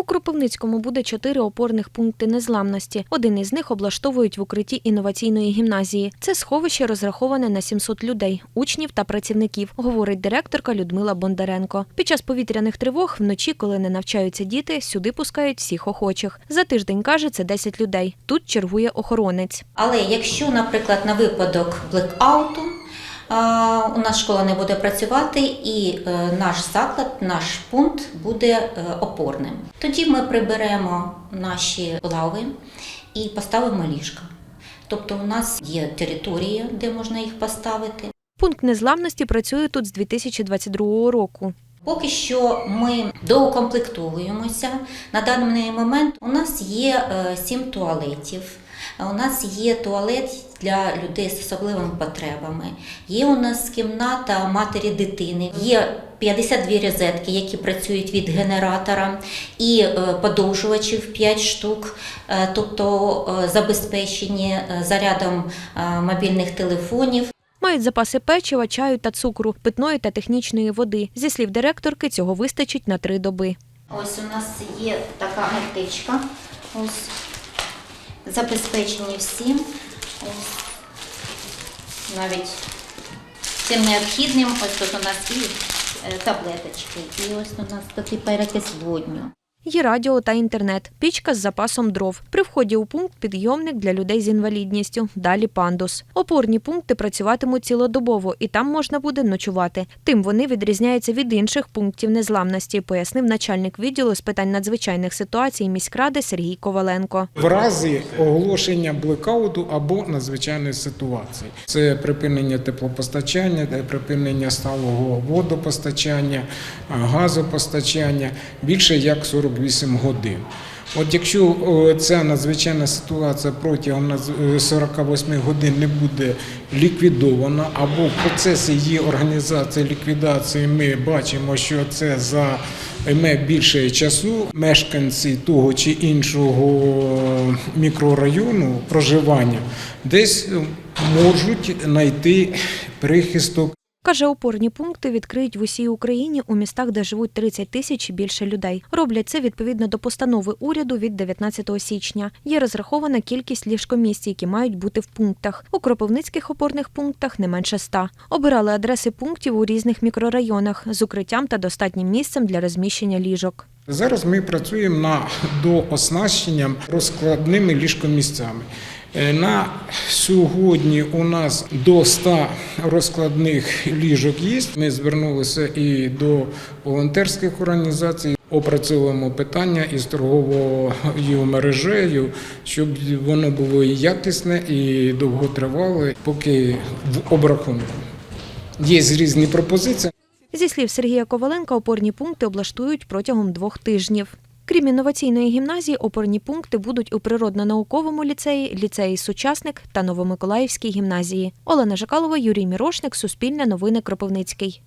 У Кропивницькому буде чотири опорних пункти незламності. Один із них облаштовують в укритті інноваційної гімназії. Це сховище розраховане на 700 людей, учнів та працівників, говорить директорка Людмила Бондаренко. Під час повітряних тривог вночі, коли не навчаються діти, сюди пускають всіх охочих. За тиждень каже, це 10 людей. Тут чергує охоронець. Але якщо, наприклад, на випадок блекауту у нас школа не буде працювати, і е, наш заклад, наш пункт буде е, опорним. Тоді ми приберемо наші лави і поставимо ліжка. Тобто у нас є територія, де можна їх поставити. Пункт незламності працює тут з 2022 року. Поки що ми доукомплектовуємося. На даний момент у нас є е, сім туалетів. У нас є туалет для людей з особливими потребами. Є у нас кімната матері дитини. Є 52 розетки, які працюють від генератора, і е, подовжувачів 5 штук, е, тобто е, забезпечені е, зарядом е, мобільних телефонів. Мають запаси печива, чаю та цукру, питної та технічної води. Зі слів директорки, цього вистачить на три доби. Ось у нас є така метичка. Ось забезпечені всім. Ось навіть цим необхідним. Ось тут у нас і е, таблеточки, і ось у нас такий перекис водню. Є радіо та інтернет, пічка з запасом дров. При вході у пункт підйомник для людей з інвалідністю. Далі пандус. Опорні пункти працюватимуть цілодобово, і там можна буде ночувати. Тим вони відрізняються від інших пунктів незламності, пояснив начальник відділу з питань надзвичайних ситуацій міськради Сергій Коваленко. в разі оголошення блекауту або надзвичайної ситуації. Це припинення теплопостачання, це припинення сталого водопостачання, газопостачання більше як 48 годин. От якщо ця надзвичайна ситуація протягом е, 48 годин не буде ліквідована, або в процесі її організації ліквідації ми бачимо, що це займе більше часу, мешканці того чи іншого мікрорайону проживання десь е, можуть знайти прихисток Каже, опорні пункти відкриють в усій Україні у містах, де живуть 30 тисяч і більше людей. Роблять це відповідно до постанови уряду від 19 січня. Є розрахована кількість ліжкомісць, які мають бути в пунктах. У кропивницьких опорних пунктах не менше ста. Обирали адреси пунктів у різних мікрорайонах з укриттям та достатнім місцем для розміщення ліжок. Зараз ми працюємо над дооснащенням розкладними ліжкомісцями. Е, На сьогодні у нас до 100 розкладних ліжок є. Ми звернулися і до волонтерських організацій. Опрацьовуємо питання із торговою мережею, щоб воно було якісне, і довготривале, поки в обрахунку. Є різні пропозиції. Зі слів Сергія Коваленка, опорні пункти облаштують протягом двох тижнів. Крім інноваційної гімназії, опорні пункти будуть у природно-науковому ліцеї, ліцеї Сучасник та Новомиколаївській гімназії. Олена Жакалова, Юрій Мірошник, Суспільне новини Кропивницький.